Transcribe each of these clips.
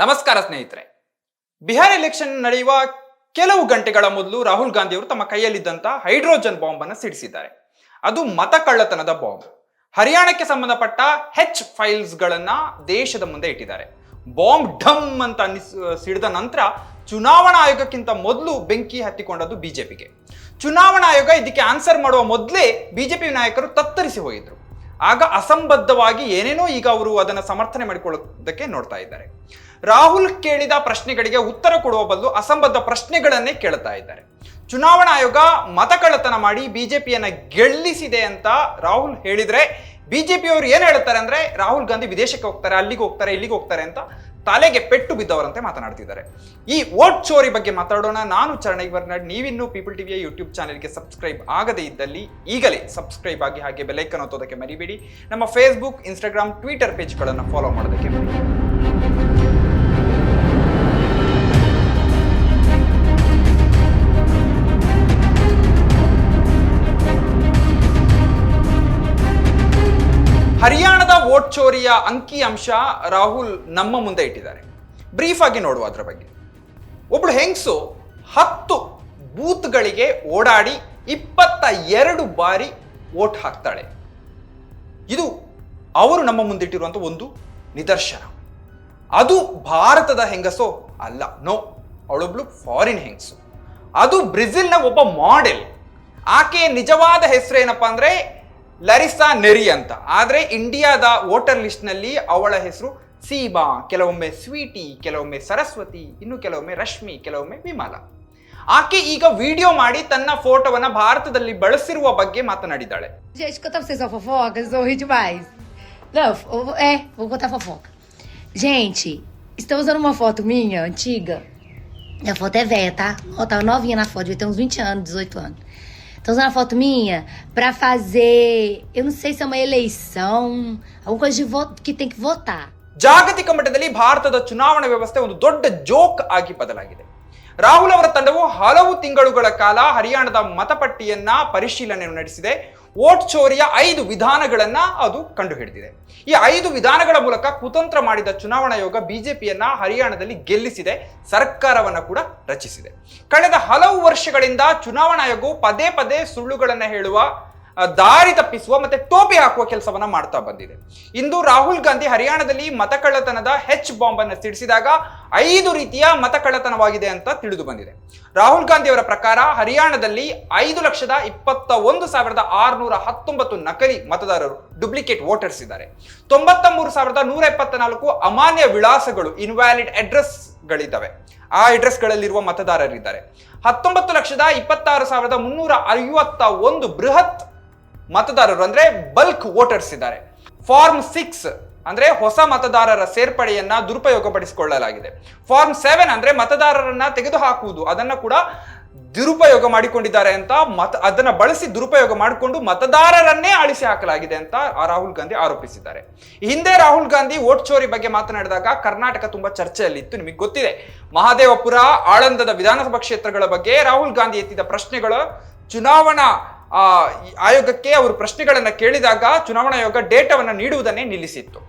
ನಮಸ್ಕಾರ ಸ್ನೇಹಿತರೆ. ಬಿಹಾರ್ ಎಲೆಕ್ಷನ್ ನಡೆಯುವ ಕೆಲವು ಗಂಟೆಗಳ ಮೊದಲು ರಾಹುಲ್ ಗಾಂಧಿ ಅವರು ತಮ್ಮ ಕೈಯಲ್ಲಿದ್ದಂತ ಹೈಡ್ರೋಜನ್ ಬಾಂಬ್ ಅನ್ನು ಸಿಡಿಸಿದ್ದಾರೆ. ಅದು ಮತ ಕಳ್ಳತನದ ಬಾಂಬ್ ಹರಿಯಾಣಕ್ಕೆ ಸಂಬಂಧಪಟ್ಟ ಹೆಚ್ ಫೈಲ್ಸ್ ಗಳನ್ನ ದೇಶದ ಮುಂದೆ ಇಟ್ಟಿದ್ದಾರೆ. ಬಾಂಬ್ ಢಮ್ ಅಂತ ಅನ್ನಿಸ್, ಸಿಡಿದ ನಂತರ ಚುನಾವಣಾ ಆಯೋಗಕ್ಕಿಂತ ಮೊದಲು ಬೆಂಕಿ ಹತ್ತಿಕೊಂಡದ್ದು ಬಿಜೆಪಿಗೆ. ಚುನಾವಣಾ ಆಯೋಗ ಇದಕ್ಕೆ ಆನ್ಸರ್ ಮಾಡುವ ಮೊದಲೇ ಬಿಜೆಪಿ ನಾಯಕರು ತತ್ತರಿಸಿ ಹೋಗಿದ್ರು. ಆಗ ಅಸಂಬದ್ಧವಾಗಿ ಏನೇನೋ ಈಗ ಅವರು ಅದನ್ನು ಸಮರ್ಥನೆ ಮಾಡಿಕೊಳ್ಳೋದಕ್ಕೆ ನೋಡ್ತಾ ಇದ್ದಾರೆ. ರಾಹುಲ್ ಕೇಳಿದ ಪ್ರಶ್ನೆಗಳಿಗೆ ಉತ್ತರ ಕೊಡುವ ಬದಲು ಅಸಂಬದ್ಧ ಪ್ರಶ್ನೆಗಳನ್ನೇ ಕೇಳ್ತಾ ಇದ್ದಾರೆ. ಚುನಾವಣಾ ಆಯೋಗ ಮತಕಳ್ಳತನ ಮಾಡಿ ಬಿಜೆಪಿಯನ್ನ ಗೆಲ್ಲಿಸಿದೆ ಅಂತ ರಾಹುಲ್ ಹೇಳಿದ್ರೆ ಬಿಜೆಪಿಯವರು ಏನ್ ಹೇಳ್ತಾರೆ ಅಂದ್ರೆ ರಾಹುಲ್ ಗಾಂಧಿ ವಿದೇಶಕ್ಕೆ ಹೋಗ್ತಾರೆ, ಅಲ್ಲಿಗೆ ಹೋಗ್ತಾರೆ, ಇಲ್ಲಿಗೆ ಹೋಗ್ತಾರೆ ಅಂತ ತಲೆಗೆ ಪೆಟ್ಟು ಬಿದ್ದವರಂತೆ ಮಾತನಾಡ್ತಿದ್ದಾರೆ. ಈ ವೋಟ್ ಚೋರಿ ಬಗ್ಗೆ ಮಾತಾಡೋಣ. ನಾನು ಚರಣ್ ಬರ್ನಾಡ್ ನೀವಿನ್ನೂ ಪೀಪಲ್ ಟಿವಿಯ ಯೂಟ್ಯೂಬ್ ಚಾನೆಲ್ಗೆ ಸಬ್ಸ್ಕ್ರೈಬ್ ಆಗದೇ ಇದ್ದಲ್ಲಿ ಈಗಲೇ ಸಬ್ಸ್ಕ್ರೈಬ್ ಆಗಿ ಹಾಗೆ ಬೆಲೈಕನ್ ಒತ್ತೋದಕ್ಕೆ ಮರಿಬೇಡಿ. ನಮ್ಮ ಫೇಸ್ಬುಕ್, ಇನ್ಸ್ಟಾಗ್ರಾಮ್, ಟ್ವಿಟರ್ ಪೇಜ್ಗಳನ್ನು ಫಾಲೋ ಮಾಡೋದಕ್ಕೆ ಹರಿಯಾಣದ ವೋಟ್ ಚೋರಿಯ ಅಂಕಿ ಅಂಶ ರಾಹುಲ್ ನಮ್ಮ ಮುಂದೆ ಇಟ್ಟಿದ್ದಾರೆ. ಬ್ರೀಫ್ ಆಗಿ ನೋಡುವ ಅದರ ಬಗ್ಗೆ. ಒಬ್ಳು ಹೆಂಗಸು ಹತ್ತು ಬೂತ್ಗಳಿಗೆ ಓಡಾಡಿ ಇಪ್ಪತ್ತ ಎರಡು ಬಾರಿ ವೋಟ್ ಹಾಕ್ತಾಳೆ. ಇದು ಅವರು ನಮ್ಮ ಮುಂದಿಟ್ಟಿರುವಂಥ ಒಂದು ನಿದರ್ಶನ. ಅದು ಭಾರತದ ಹೆಂಗಸೋ ಅಲ್ಲ. ನೋ, ಅವಳೊಬ್ಳು ಫಾರಿನ್ ಹೆಂಗ್ಸು. ಅದು ಬ್ರೆಜಿಲ್ನ ಒಬ್ಬ ಮಾಡೆಲ್ ಆಕೆಯ ನಿಜವಾದ ಹೆಸರು ಏನಪ್ಪಾ ಅಂದ್ರೆ ಲರಿಸಾ ನೆರಿ ಅಂತ ಆದರೆ ಇಂಡಿಯಾದ ವೋಟರ್ ಲಿಸ್ಟ್ನಲ್ಲಿ ಅವಳ ಹೆಸರು ಸೀಬಾ ಕೆಲವೊಮ್ಮೆ ಸ್ವೀಟಿ ಕೆಲವೊಮ್ಮೆ ಸರಸ್ವತಿ ಇನ್ನು ಕೆಲವೊಮ್ಮೆ ರಶ್ಮಿ ಕೆಲವೊಮ್ಮೆ ವಿಮಾಲಾ ಆಕೆ ಈಗ ವಿಡಿಯೋ ಮಾಡಿ ತನ್ನ ಫೋಟೋವನ್ನು ಭಾರತದಲ್ಲಿ ಬಳಸಿರುವ ಬಗ್ಗೆ ಮಾತನಾಡಿದ್ದಾಳೆ Estou usando uma foto minha, antiga. Minha foto é velha, tá? Eu tá novinha na foto, devia ter uns 20 anos, 18 anos. Estão usando a foto minha pra fazer. Eu não sei se é uma eleição, alguma coisa de voto que tem que votar. ಜಾಗತಿಕ ಮಟ್ಟದಲ್ಲಿ ಭಾರತದ ಚುನಾವಣಾ ವ್ಯವಸ್ಥೆ ಒಂದು ದೊಡ್ಡ joke ಆಗಿ ಬದಲಾಗಿದೆ ರಾಹುಲ್ ಅವರ ತಂಡವು ಹಲವು ತಿಂಗಳುಗಳ ಕಾಲ ಹರಿಯಾಣದ ಮತಪಟ್ಟಿಯನ್ನ ಪರಿಶೀಲನೆ ನಡೆಸಿದೆ ವೋಟ್ ಚೋರಿಯ ಐದು ವಿಧಾನಗಳನ್ನ ಅದು ಕಂಡುಹಿಡಿದಿದೆ. ಈ ಐದು ವಿಧಾನಗಳ ಮೂಲಕ ಕುತಂತ್ರ ಮಾಡಿದ ಚುನಾವಣಾ ಆಯೋಗ ಬಿಜೆಪಿಯನ್ನ ಹರಿಯಾಣದಲ್ಲಿ ಗೆಲ್ಲಿಸಿದೆ, ಸರ್ಕಾರವನ್ನ ಕೂಡ ರಚಿಸಿದೆ. ಕಳೆದ ಹಲವು ವರ್ಷಗಳಿಂದ ಚುನಾವಣಾ ಆಯೋಗವು ಪದೇ ಪದೇ ಸುಳ್ಳುಗಳನ್ನ ಹೇಳುವ ದಾರಿ ತಪ್ಪಿಸುವ ಮತ್ತೆ ಟೋಪಿ ಹಾಕುವ ಕೆಲಸವನ್ನ ಮಾಡ್ತಾ ಬಂದಿದೆ. ಇಂದು ರಾಹುಲ್ ಗಾಂಧಿ ಹರಿಯಾಣದಲ್ಲಿ ಮತಕಳ್ಳತನದ ಹೆಚ್ ಬಾಂಬ್ ಅನ್ನು ಸಿಡಿಸಿದಾಗ ಐದು ರೀತಿಯ ಮತಕಳ್ಳತನವಾಗಿದೆ ಅಂತ ತಿಳಿದು ಬಂದಿದೆ. ರಾಹುಲ್ ಗಾಂಧಿ ಅವರ ಪ್ರಕಾರ ಹರಿಯಾಣದಲ್ಲಿ ಐದು ಲಕ್ಷದ ಇಪ್ಪತ್ತ ಒಂದು ಸಾವಿರದ ಆರುನೂರ ಹತ್ತೊಂಬತ್ತು ನಕಲಿ ಮತದಾರರು ಡುಪ್ಲಿಕೇಟ್ ವೋಟರ್ಸ್ ಇದ್ದಾರೆ. ತೊಂಬತ್ತ ಮೂರು ಸಾವಿರದ ನೂರ ಎಪ್ಪತ್ತ ನಾಲ್ಕು ಅಮಾನ್ಯ ವಿಳಾಸಗಳು ಇನ್ವ್ಯಾಲಿಡ್ ಅಡ್ರೆಸ್ಗಳಿದ್ದಾವೆ ಆ ಅಡ್ರೆಸ್ಗಳಲ್ಲಿರುವ ಮತದಾರರಿದ್ದಾರೆ. ಹತ್ತೊಂಬತ್ತು ಲಕ್ಷದ ಇಪ್ಪತ್ತಾರು ಸಾವಿರದ ಮುನ್ನೂರ ಐವತ್ತ ಒಂದು ಬೃಹತ್ ಮತದಾರರು ಅಂದ್ರೆ ಬಲ್ಕ್ ವೋಟರ್ಸ್ ಇದ್ದಾರೆ. ಫಾರ್ಮ್ ಸಿಕ್ಸ್ ಅಂದ್ರೆ ಹೊಸ ಮತದಾರರ ಸೇರ್ಪಡೆಯನ್ನ ದುರುಪಯೋಗಪಡಿಸಿಕೊಳ್ಳಲಾಗಿದೆ. ಫಾರ್ಮ್ ಸೆವೆನ್ ಅಂದ್ರೆ ಮತದಾರರನ್ನ ತೆಗೆದುಹಾಕುವುದು, ಅದನ್ನ ಕೂಡ ದುರುಪಯೋಗ ಮಾಡಿಕೊಂಡಿದ್ದಾರೆ ಅಂತ ಮತ, ಅದನ್ನ ಬಳಸಿ ದುರುಪಯೋಗ ಮಾಡಿಕೊಂಡು ಮತದಾರರನ್ನೇ ಅಳಿಸಿ ಹಾಕಲಾಗಿದೆ ಅಂತ ರಾಹುಲ್ ಗಾಂಧಿ ಆರೋಪಿಸಿದ್ದಾರೆ. ಹಿಂದೆ ರಾಹುಲ್ ಗಾಂಧಿ ವೋಟ್ ಚೋರಿ ಬಗ್ಗೆ ಮಾತನಾಡಿದಾಗ ಕರ್ನಾಟಕ ತುಂಬಾ ಚರ್ಚೆಯಲ್ಲಿತ್ತು, ನಿಮಗೆ ಗೊತ್ತಿದೆ. ಮಹಾದೇವಪುರ, ಆಳಂದದ ವಿಧಾನಸಭಾ ಕ್ಷೇತ್ರಗಳ ಬಗ್ಗೆ ರಾಹುಲ್ ಗಾಂಧಿ ಎತ್ತಿದ ಪ್ರಶ್ನೆಗಳು ಚುನಾವಣಾ ಆಯೋಗಕ್ಕೆ ಅವರು ಪ್ರಶ್ನೆಗಳನ್ನು ಕೇಳಿದಾಗ ಚುನಾವಣಾ ಆಯೋಗ ಡೇಟಾವನ್ನ ನೀಡುವುದನ್ನೇ ನಿಲ್ಲಿಸಿತ್ತು.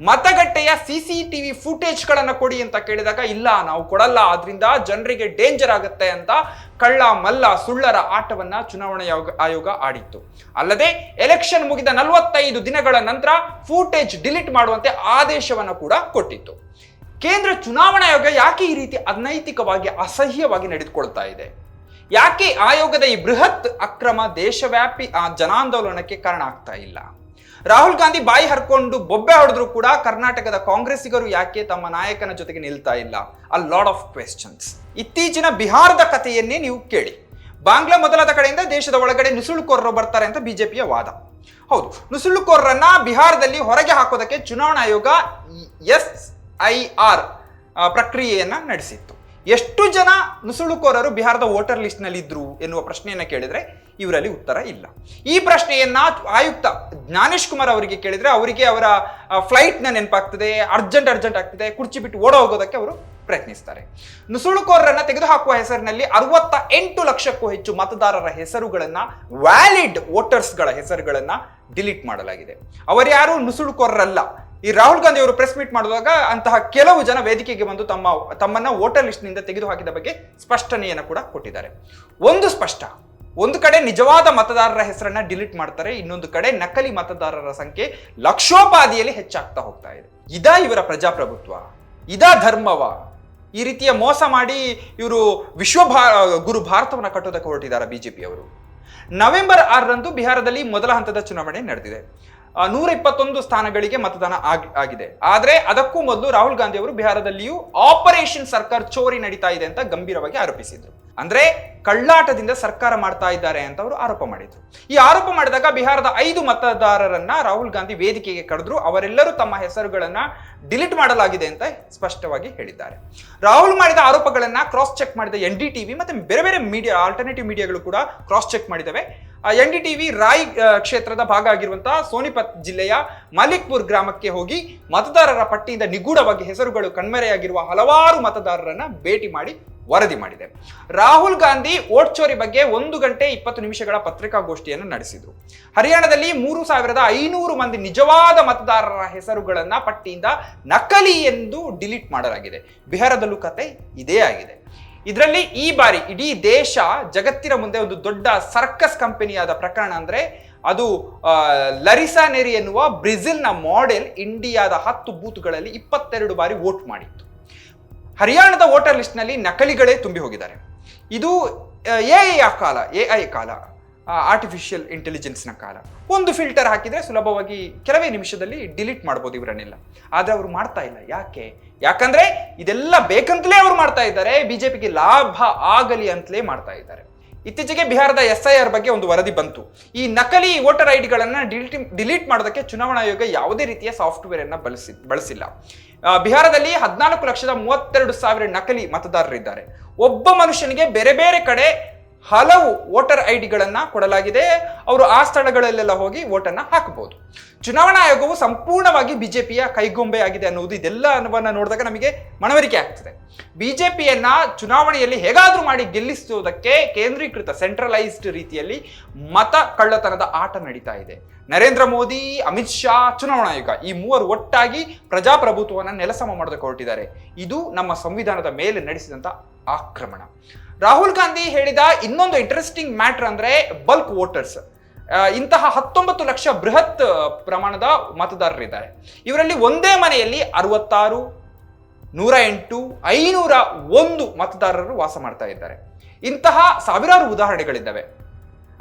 ಮತಗಟ್ಟೆಯ ಸಿ ಸಿ ಟಿವಿ ಫುಟೇಜ್ಗಳನ್ನು ಕೊಡಿ ಅಂತ ಕೇಳಿದಾಗ, ಇಲ್ಲ, ನಾವು ಕೊಡಲ್ಲ, ಆದ್ರಿಂದ ಜನರಿಗೆ ಡೇಂಜರ್ ಆಗುತ್ತೆ ಅಂತ ಕಳ್ಳ, ಮಲ್ಲ, ಸುಳ್ಳರ ಆಟವನ್ನ ಚುನಾವಣಾ ಆಯೋಗ ಆಯೋಗ ಆಡಿತ್ತು. ಅಲ್ಲದೆ ಎಲೆಕ್ಷನ್ ಮುಗಿದ ನಲವತ್ತೈದು ದಿನಗಳ ನಂತರ ಫೂಟೇಜ್ ಡಿಲೀಟ್ ಮಾಡುವಂತೆ ಆದೇಶವನ್ನು ಕೂಡ ಕೊಟ್ಟಿತ್ತು. ಕೇಂದ್ರ ಚುನಾವಣಾ ಆಯೋಗ ಯಾಕೆ ಈ ರೀತಿ ಅನೈತಿಕವಾಗಿ, ಅಸಹ್ಯವಾಗಿ ನಡೆದುಕೊಳ್ತಾ ಇದೆ? ಯಾಕೆ ಆಯೋಗದ ಈ ಬೃಹತ್ ಅಕ್ರಮ ದೇಶವ್ಯಾಪಿ ಆ ಜನಾಂದೋಲನಕ್ಕೆ ಕಾರಣ ಆಗ್ತಾ ಇಲ್ಲ? ರಾಹುಲ್ ಗಾಂಧಿ ಬಾಯಿ ಹರ್ಕೊಂಡು ಬೊಬ್ಬೆ ಹೊಡೆದ್ರು ಕೂಡ ಕರ್ನಾಟಕದ ಕಾಂಗ್ರೆಸ್ಸಿಗರು ಯಾಕೆ ತಮ್ಮ ನಾಯಕನ ಜೊತೆಗೆ ನಿಲ್ತಾ ಇಲ್ಲ? ಅ ಲಾಡ್ ಆಫ್ ಕ್ವೆಶನ್ಸ್ ಇತ್ತೀಚಿನ ಬಿಹಾರದ ಕಥೆಯನ್ನೇ ನೀವು ಕೇಳಿ. ಬಾಂಗ್ಲಾ ಮೊದಲಾದ ಕಡೆಯಿಂದ ದೇಶದ ಒಳಗಡೆ ನುಸುಳುಕೋರರು ಬರ್ತಾರೆ ಅಂತ ಬಿಜೆಪಿಯ ವಾದ. ಹೌದು, ನುಸುಳುಕೋರರನ್ನ ಬಿಹಾರದಲ್ಲಿ ಹೊರಗೆ ಹಾಕೋದಕ್ಕೆ ಚುನಾವಣಾ ಆಯೋಗ ಎಸ್ ಐ ಆರ್ ಪ್ರಕ್ರಿಯೆಯನ್ನ ನಡೆಸಿತ್ತು. ಎಷ್ಟು ಜನ ನುಸುಳುಕೋರರು ಬಿಹಾರದ ವೋಟರ್ ಲಿಸ್ಟ್ನಲ್ಲಿ ಇದ್ರು ಎನ್ನುವ ಪ್ರಶ್ನೆಯನ್ನು ಕೇಳಿದ್ರೆ ಇವರಲ್ಲಿ ಉತ್ತರ ಇಲ್ಲ. ಈ ಪ್ರಶ್ನೆಯನ್ನ ಆಯುಕ್ತ ಜ್ಞಾನೇಶ್ ಕುಮಾರ್ ಅವರಿಗೆ ಕೇಳಿದ್ರೆ ಅವರಿಗೆ ಅವರ ಫ್ಲೈಟ್ನ ನೆನಪಾಗ್ತದೆ ಅರ್ಜೆಂಟ್ ಅರ್ಜೆಂಟ್ ಆಗ್ತದೆ, ಕುರ್ಚಿ ಬಿಟ್ಟು ಓಡ ಹೋಗೋದಕ್ಕೆ ಅವರು ಪ್ರಯತ್ನಿಸ್ತಾರೆ. ನುಸುಳುಕೋರರನ್ನು ತೆಗೆದುಹಾಕುವ ಹೆಸರಿನಲ್ಲಿ ಅರವತ್ತ ಎಂಟು ಲಕ್ಷಕ್ಕೂ ಹೆಚ್ಚು ಮತದಾರರ ಹೆಸರುಗಳನ್ನ ವ್ಯಾಲಿಡ್ ವೋಟರ್ಸ್ಗಳ ಹೆಸರುಗಳನ್ನ ಡಿಲೀಟ್ ಮಾಡಲಾಗಿದೆ. ಅವರ್ಯಾರು ನುಸುಳುಕೋರರಲ್ಲ ಈ ರಾಹುಲ್ ಗಾಂಧಿ ಅವರು ಪ್ರೆಸ್ ಮೀಟ್ ಮಾಡುವಾಗ ಅಂತಹ ಕೆಲವು ಜನ ವೇದಿಕೆಗೆ ಬಂದು ತಮ್ಮ, ತಮ್ಮನ್ನ ವೋಟರ್ ಲಿಸ್ಟ್ನಿಂದ ತೆಗೆದುಹಾಕಿದ ಬಗ್ಗೆ ಸ್ಪಷ್ಟನೆಯನ್ನು ಕೂಡ ಕೊಟ್ಟಿದ್ದಾರೆ. ಒಂದು ಸ್ಪಷ್ಟ, ಒಂದು ಕಡೆ ನಿಜವಾದ ಮತದಾರರ ಹೆಸರನ್ನ ಡಿಲೀಟ್ ಮಾಡ್ತಾರೆ, ಇನ್ನೊಂದು ಕಡೆ ನಕಲಿ ಮತದಾರರ ಸಂಖ್ಯೆ ಲಕ್ಷೋಪಾದಿಯಲ್ಲಿ ಹೆಚ್ಚಾಗ್ತಾ ಹೋಗ್ತಾ ಇದೆ. ಇದಾ ಇವರ ಪ್ರಜಾಪ್ರಭುತ್ವ, ಇದಾ ಧರ್ಮವ? ಈ ರೀತಿಯ ಮೋಸ ಮಾಡಿ ಇವರು ವಿಶ್ವ ಗುರು ಭಾರತವನ್ನು ಕಟ್ಟೋದಕ್ಕೆ ಹೊರಟಿದ್ದಾರೆ ಬಿಜೆಪಿ ಅವರು ನವೆಂಬರ್ ಆರರಂದು ಬಿಹಾರದಲ್ಲಿ ಮೊದಲ ಹಂತದ ಚುನಾವಣೆ ನಡೆದಿದೆ. ನೂರ ಇಪ್ಪತ್ತೊಂದು ಸ್ಥಾನಗಳಿಗೆ ಮತದಾನ ಆಗ್- ಆಗಿದೆ. ಆದ್ರೆ ಅದಕ್ಕೂ ಮೊದಲು ರಾಹುಲ್ ಗಾಂಧಿ ಅವರು ಬಿಹಾರದಲ್ಲಿಯೂ ಆಪರೇಷನ್ ಸರ್ಕಾರ ಚೋರಿ ನಡೀತಾ ಇದೆ ಅಂತ ಗಂಭೀರವಾಗಿ ಆರೋಪಿಸಿದ್ರು. ಅಂದ್ರೆ ಕಳ್ಳಾಟದಿಂದ ಸರ್ಕಾರ ಮಾಡ್ತಾ ಇದ್ದಾರೆ ಅಂತ ಅವರು ಆರೋಪ ಮಾಡಿದ್ರು. ಈ ಆರೋಪ ಮಾಡಿದಾಗ ಬಿಹಾರದ ಐದು ಮತದಾರರನ್ನ ರಾಹುಲ್ ಗಾಂಧಿ ವೇದಿಕೆಗೆ ಕರೆದ್ರು. ಅವರೆಲ್ಲರೂ ತಮ್ಮ ಹೆಸರುಗಳನ್ನ ಡಿಲೀಟ್ ಮಾಡಲಾಗಿದೆ ಅಂತ ಸ್ಪಷ್ಟವಾಗಿ ಹೇಳಿದ್ದಾರೆ. ರಾಹುಲ್ ಮಾಡಿದ ಆರೋಪಗಳನ್ನ ಕ್ರಾಸ್ ಚೆಕ್ ಮಾಡಿದ ಎನ್ ಡಿ ಟಿವಿ ಮತ್ತೆ ಬೇರೆ ಬೇರೆ ಮೀಡಿಯಾ ಆಲ್ಟರ್ನೇಟಿವ್ ಮೀಡಿಯಾಗಳು ಕೂಡ ಕ್ರಾಸ್ ಚೆಕ್ ಮಾಡಿದವೆ. ಎನ್ ಡಿ ಟಿವಿ ರಾಯ್ ಕ್ಷೇತ್ರದ ಭಾಗ ಆಗಿರುವಂತಹ ಸೋನಿಪತ್ ಜಿಲ್ಲೆಯ ಮಲಿಕ್ಪುರ್ ಗ್ರಾಮಕ್ಕೆ ಹೋಗಿ ಮತದಾರರ ಪಟ್ಟಿಯಿಂದ ನಿಗೂಢವಾಗಿ ಹೆಸರುಗಳು ಕಣ್ಮರೆಯಾಗಿರುವ ಹಲವಾರು ಮತದಾರರನ್ನ ಭೇಟಿ ಮಾಡಿ ವರದಿ ಮಾಡಿದೆ. ರಾಹುಲ್ ಗಾಂಧಿ ವೋಟ್ ಚೋರಿ ಬಗ್ಗೆ ಒಂದು ಗಂಟೆ ಇಪ್ಪತ್ತು ನಿಮಿಷಗಳ ಪತ್ರಿಕಾಗೋಷ್ಠಿಯನ್ನು ನಡೆಸಿದ್ರು. ಹರಿಯಾಣದಲ್ಲಿ ಮೂರು ಸಾವಿರದ ಐನೂರು ಮಂದಿ ನಿಜವಾದ ಮತದಾರರ ಹೆಸರುಗಳನ್ನ ಪಟ್ಟಿಯಿಂದ ನಕಲಿ ಎಂದು ಡಿಲೀಟ್ ಮಾಡಲಾಗಿದೆ. ಬಿಹಾರದಲ್ಲೂ ಕತೆ ಇದೇ ಆಗಿದೆ. ಇದರಲ್ಲಿ ಈ ಬಾರಿ ಇಡೀ ದೇಶ ಜಗತ್ತಿನ ಮುಂದೆ ಒಂದು ದೊಡ್ಡ ಸರ್ಕಸ್ ಕಂಪನಿಯಾದ ಪ್ರಕರಣ ಅಂದ್ರೆ ಅದು ಲರಿಸಾ ನೆರಿ ಎನ್ನುವ ಬ್ರೆಜಿಲ್ನ ಮಾಡೆಲ್ ಇಂಡಿಯಾದ ಹತ್ತು ಬೂತ್ಗಳಲ್ಲಿ ಇಪ್ಪತ್ತೆರಡು ಬಾರಿ ವೋಟ್ ಮಾಡಿತ್ತು. ಹರಿಯಾಣದ ವೋಟರ್ ಲಿಸ್ಟ್ನಲ್ಲಿ ನಕಲಿಗಳೇ ತುಂಬಿ ಹೋಗಿದ್ದಾರೆ. ಇದು ಎ ಐ ಕಾಲ, ಎ ಐ ಕಾಲ ಆರ್ಟಿಫಿಷಿಯಲ್ ಇಂಟೆಲಿಜೆನ್ಸ್ನ ಕಾಲ. ಒಂದು ಫಿಲ್ಟರ್ ಹಾಕಿದರೆ ಸುಲಭವಾಗಿ ಕೆಲವೇ ನಿಮಿಷದಲ್ಲಿ ಡಿಲೀಟ್ ಮಾಡ್ಬೋದು ಇವರನ್ನೆಲ್ಲ. ಆದರೆ ಅವರು ಮಾಡ್ತಾ ಇಲ್ಲ. ಯಾಕೆ? ಯಾಕಂದ್ರೆ ಇದೆಲ್ಲ ಬೇಕಂತಲೇ ಅವರು ಮಾಡ್ತಾ ಇದ್ದಾರೆ. ಬಿಜೆಪಿಗೆ ಲಾಭ ಆಗಲಿ ಅಂತಲೇ ಮಾಡ್ತಾ ಇದ್ದಾರೆ. ಇತ್ತೀಚೆಗೆ ಬಿಹಾರದ ಎಸ್ ಐ ಆರ್ ಬಗ್ಗೆ ಒಂದು ವರದಿ ಬಂತು. ಈ ನಕಲಿ ವೋಟರ್ ಐ ಡಿಗಳನ್ನ ಡಿಲೀಟ್ ಮಾಡೋದಕ್ಕೆ ಚುನಾವಣಾ ಆಯೋಗ ಯಾವುದೇ ರೀತಿಯ ಸಾಫ್ಟ್ವೇರ್ ಅನ್ನ ಬಳಸಿ, ಬಳಸಿಲ್ಲ. ಬಿಹಾರದಲ್ಲಿ ಹದಿನಾಲ್ಕು ಲಕ್ಷದ ಮೂವತ್ತೆರಡು ಸಾವಿರ ನಕಲಿ ಮತದಾರರಿದ್ದಾರೆ. ಒಬ್ಬ ಮನುಷ್ಯನಿಗೆ ಬೇರೆ ಬೇರೆ ಕಡೆ ಹಲವು ವೋಟರ್ ಐ ಡಿಗಳನ್ನ ಕೊಡಲಾಗಿದೆ. ಅವರು ಆ ಸ್ಥಳಗಳಲ್ಲೆಲ್ಲ ಹೋಗಿ ವೋಟನ್ನ ಹಾಕಬಹುದು ಚುನಾವಣಾ ಆಯೋಗವು ಸಂಪೂರ್ಣವಾಗಿ ಬಿಜೆಪಿಯ ಕೈಗೊಂಬೆ ಆಗಿದೆ ಅನ್ನುವುದು ಇದೆಲ್ಲವನ್ನು ನೋಡಿದಾಗ ನಮಗೆ ಮನವರಿಕೆ ಆಗ್ತದೆ. ಬಿಜೆಪಿಯನ್ನ ಚುನಾವಣೆಯಲ್ಲಿ ಹೇಗಾದರೂ ಮಾಡಿ ಗೆಲ್ಲಿಸುವುದಕ್ಕೆ ಕೇಂದ್ರೀಕೃತ ಸೆಂಟ್ರಲೈಸ್ಡ್ ರೀತಿಯಲ್ಲಿ ಮತ ಕಳ್ಳತನದ ಆಟ ನಡೀತಾ ಇದೆ. ನರೇಂದ್ರ ಮೋದಿ, ಅಮಿತ್ ಶಾ, ಚುನಾವಣಾ ಆಯೋಗ ಈ ಮೂವರು ಒಟ್ಟಾಗಿ ಪ್ರಜಾಪ್ರಭುತ್ವವನ್ನು ನೆಲಸಮ ಮಾಡೋದಕ್ಕೆ ಹೊರಟಿದ್ದಾರೆ. ಇದು ನಮ್ಮ ಸಂವಿಧಾನದ ಮೇಲೆ ನಡೆಸಿದಂತ ಆಕ್ರಮಣ. ರಾಹುಲ್ ಗಾಂಧಿ ಹೇಳಿದ ಇನ್ನೊಂದು ಇಂಟ್ರೆಸ್ಟಿಂಗ್ ಮ್ಯಾಟ್ರ್ ಅಂದ್ರೆ ಬಲ್ಕ್ ವೋಟರ್ಸ್ ಇಂತಹ ಹತ್ತೊಂಬತ್ತು ಲಕ್ಷ ಬೃಹತ್ ಪ್ರಮಾಣದ ಮತದಾರರಿದ್ದಾರೆ. ಇವರಲ್ಲಿ ಒಂದೇ ಮನೆಯಲ್ಲಿ ಅರವತ್ತಾರು, ನೂರ ಎಂಟು, ಐನೂರ ಒಂದು ಮತದಾರರು ವಾಸ ಮಾಡ್ತಾ ಇದ್ದಾರೆ. ಇಂತಹ ಸಾವಿರಾರು ಉದಾಹರಣೆಗಳಿದ್ದಾವೆ.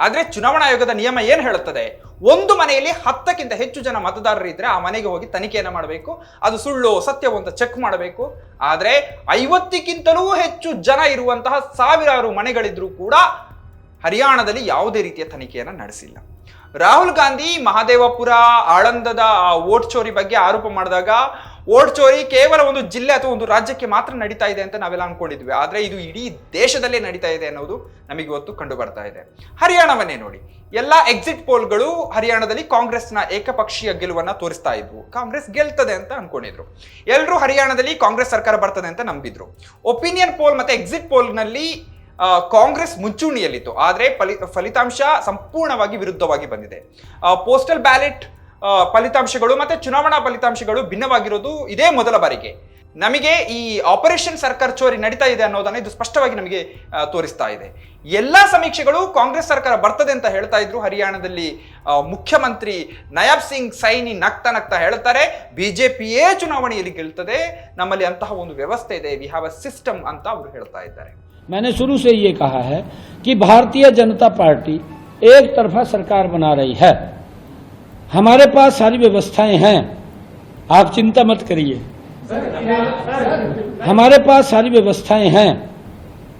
ಆದ್ರೆ ಚುನಾವಣಾ ಆಯೋಗದ ನಿಯಮ ಏನು ಹೇಳುತ್ತದೆ? ಒಂದು ಮನೆಯಲ್ಲಿ ಹತ್ತಕ್ಕಿಂತ ಹೆಚ್ಚು ಜನ ಮತದಾರರು ಇದ್ದರೆ ಆ ಮನೆಗೆ ಹೋಗಿ ತನಿಖೆಯನ್ನು ಮಾಡಬೇಕು, ಅದು ಸುಳ್ಳು, ಸತ್ಯವೋ ಅಂತ ಚೆಕ್ ಮಾಡಬೇಕು. ಆದರೆ ಐವತ್ತಕ್ಕಿಂತಲೂ ಹೆಚ್ಚು ಜನ ಇರುವಂತಹ ಸಾವಿರಾರು ಮನೆಗಳಿದ್ರೂ ಕೂಡ ಹರಿಯಾಣದಲ್ಲಿ ಯಾವುದೇ ರೀತಿಯ ತನಿಖೆಯನ್ನು ನಡೆಸಿಲ್ಲ. ರಾಹುಲ್ ಗಾಂಧಿ ಮಹಾದೇವಪುರ, ಆಳಂದದ ಆ ವೋಟ್ ಚೋರಿ ಬಗ್ಗೆ ಆರೋಪ ಮಾಡಿದಾಗ ವೋಟ್ ಚೋರಿ ಕೇವಲ ಒಂದು ಜಿಲ್ಲೆ ಅಥವಾ ಒಂದು ರಾಜ್ಯಕ್ಕೆ ಮಾತ್ರ ನಡೀತಾ ಇದೆ ಅಂತ ನಾವೆಲ್ಲ ಅನ್ಕೊಂಡಿದ್ವಿ. ಆದ್ರೆ ಇದು ಇಡೀ ದೇಶದಲ್ಲೇ ನಡೀತಾ ಇದೆ ಅನ್ನೋದು ನಮಗೆ ಇವತ್ತು ಕಂಡು ಬರ್ತಾ ಇದೆ. ಹರಿಯಾಣವನ್ನೇ ನೋಡಿ. ಎಲ್ಲ ಎಕ್ಸಿಟ್ ಪೋಲ್ಗಳು ಹರಿಯಾಣದಲ್ಲಿ ಕಾಂಗ್ರೆಸ್ನ ಏಕಪಕ್ಷೀಯ ಗೆಲುವನ್ನ ತೋರಿಸ್ತಾ ಇದ್ವು. ಕಾಂಗ್ರೆಸ್ ಗೆಲ್ತದೆ ಅಂತ ಅನ್ಕೊಂಡಿದ್ರು. ಎಲ್ಲರೂ ಹರಿಯಾಣದಲ್ಲಿ ಕಾಂಗ್ರೆಸ್ ಸರ್ಕಾರ ಬರ್ತದೆ ಅಂತ ನಂಬಿದ್ರು. ಒಪಿನಿಯನ್ ಪೋಲ್ ಮತ್ತೆ ಎಕ್ಸಿಟ್ ಪೋಲ್ನಲ್ಲಿ ಕಾಂಗ್ರೆಸ್ ಮುಂಚೂಣಿಯಲ್ಲಿತ್ತು. ಆದರೆ ಫಲಿ, ಫಲಿತಾಂಶ ಸಂಪೂರ್ಣವಾಗಿ ವಿರುದ್ಧವಾಗಿ ಬಂದಿದೆ. ಪೋಸ್ಟಲ್ ಬ್ಯಾಲೆಟ್ ಫಲಿತಾಂಶಗಳು ಮತ್ತೆ ಚುನಾವಣಾ ಫಲಿತಾಂಶಗಳು ಭಿನ್ನವಾಗಿರೋದು ಇದೇ ಮೊದಲ ಬಾರಿಗೆ ನಮಗೆ ಈ ಆಪರೇಷನ್ ಸರ್ಕಾರ ಚೋರಿ ನಡೀತಾ ಇದೆ ಅನ್ನೋದನ್ನ ಇದು ಸ್ಪಷ್ಟವಾಗಿ ನಮಗೆ ಆ, ತೋರಿಸ್ತಾ ಇದೆ ಎಲ್ಲಾ ಸಮೀಕ್ಷೆಗಳು ಕಾಂಗ್ರೆಸ್ ಸರ್ಕಾರ ಬರ್ತದೆ ಅಂತ ಹೇಳ್ತಾ ಇದ್ರು ಹರಿಯಾಣದಲ್ಲಿ ಆ, ಮುಖ್ಯಮಂತ್ರಿ ನಯಾಬ್ ಸಿಂಗ್ ಸೈನಿ ನಗ್ತಾ ನಗ್ತಾ ಹೇಳ್ತಾರೆ ಬಿಜೆಪಿಯೇ ಚುನಾವಣೆಯಲ್ಲಿ ಗೆಲ್ತದೆ ನಮ್ಮಲ್ಲಿ ಅಂತಹ ಒಂದು ವ್ಯವಸ್ಥೆ ಇದೆ ವಿ ಹ್ಯಾವ್ ಅ ಸಿಸ್ಟಮ್ ಅಂತ ಅವರು ಹೇಳ್ತಾ ಇದ್ದಾರೆ मैंने शुरू से ये कहा है कि भारतीय जनता पार्टी एक तरफा सरकार बना रही है हमारे पास सारी व्यवस्थाएं हैं आप चिंता मत करिए हमारे पास सारी व्यवस्थाएं हैं